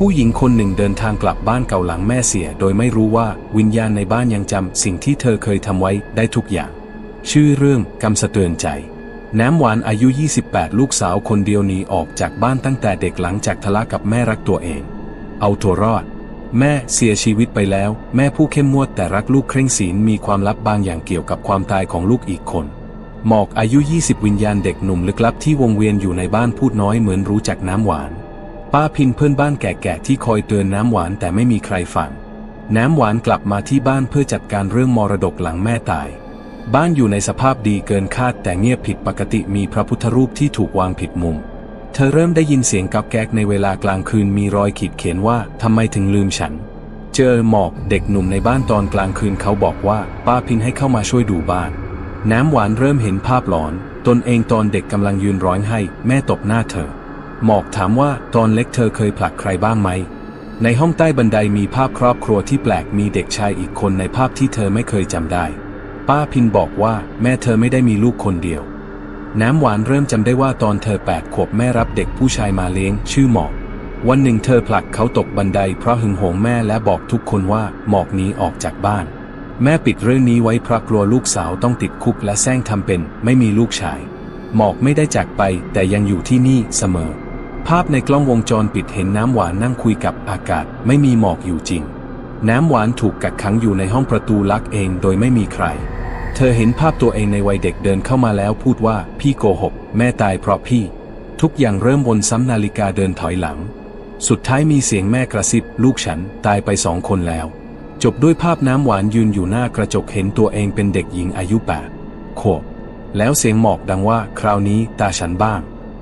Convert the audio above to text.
ผู้หญิงคนหนึ่งเดินทางกลับบ้านเก่าหลังแม่เสีย โดยไม่รู้ว่าวิญญาณในบ้านยังจำสิ่งที่เธอเคยทำไว้ได้ทุกอย่าง ชื่อเรื่องกำสะเตือนใจน้ำหวานอายุ 28 ลูกสาวคนเดียวหนีออกจากบ้านตั้งแต่เด็กหลังจากทะเลาะกับแม่รักตัวเอง เอาตัวรอด แม่เสียชีวิตไปแล้ว แม่ผู้เข้มงวดแต่รักลูกเคร่งศีลมีความลับบางอย่างเกี่ยวกับความตายของลูกอีกคน หมอกอายุ 20 วิญญาณเด็กหนุ่มลึกลับที่วงเวียนอยู่ในบ้านพูดน้อยเหมือนรู้จักน้ำหวาน ป้าพินเพื่อนบ้านแก่ๆที่คอยเตือนน้ำหวานแต่ไม่มีใครฟัง น้ำหวานกลับมาที่บ้านเพื่อจัดการเรื่องมรดกหลังแม่ตาย บ้านอยู่ในสภาพดีเกินคาดแต่เงียบผิดปกติมีพระพุทธรูปที่ถูกวางผิดมุม เธอเริ่มได้ยินเสียงก๊อกแก๊กในเวลากลางคืนมีรอยขีดเขียนว่าทำไมถึงลืมฉัน เจอหมอกเด็กหนุ่มในบ้านตอนกลางคืนเขาบอกว่า ป้าพินให้เข้ามาช่วยดูบ้าน น้ำหวานเริ่มเห็นภาพหลอน ตนเองตอนเด็กกำลังยืนร้องไห้ แม่ตบหน้าเธอ หมอกถามว่าตอนเล็กเธอเคยผลักใครบ้างไหม ในห้องใต้บันไดมีภาพครอบครัวที่แปลกมีเด็กชายอีกคนในภาพที่เธอไม่เคยจำได้ ป้าพินบอกว่าแม่เธอไม่ได้มีลูกคนเดียว น้ำหวานเริ่มจำได้ว่าตอนเธอแปดขวบแม่รับเด็กผู้ชายมาเลี้ยง ชื่อหมอก วันหนึ่งเธอผลักเขาตกบันไดเพราะหึงหวงแม่และบอกทุกคนว่าหมอกหนีออกจากบ้าน แม่ปิดเรื่องนี้ไว้เพราะกลัวลูกสาวต้องติดคุกและแซงทำเป็น ไม่มีลูกชายหมอกไม่ได้จากไปแต่ยังอยู่ที่นี่เสมอ ภาพในกล้องวงจรปิดเห็นน้ำหวานนั่งคุยกับอากาศไม่มีหมอกอยู่จริง น้ำหวานถูกกักขังอยู่ในห้องประตูลักเองโดยไม่มีใคร เธอเห็นภาพตัวเองในวัยเด็กเดินเข้ามาแล้วพูดว่าพี่โกหก แม่ตายเพราะพี่ ทุกอย่างเริ่มวนซ้ำนาฬิกาเดินถอยหลัง สุดท้ายมีเสียงแม่กระซิบ ลูกฉันตายไปสองคนแล้ว จบด้วยภาพน้ำหวานยืนอยู่หน้ากระจกเห็นตัวเองเป็นเด็กหญิงอายุแปดขวบแล้วเสียงหมอกดังว่าคราวนี้ตาฉันบ้าง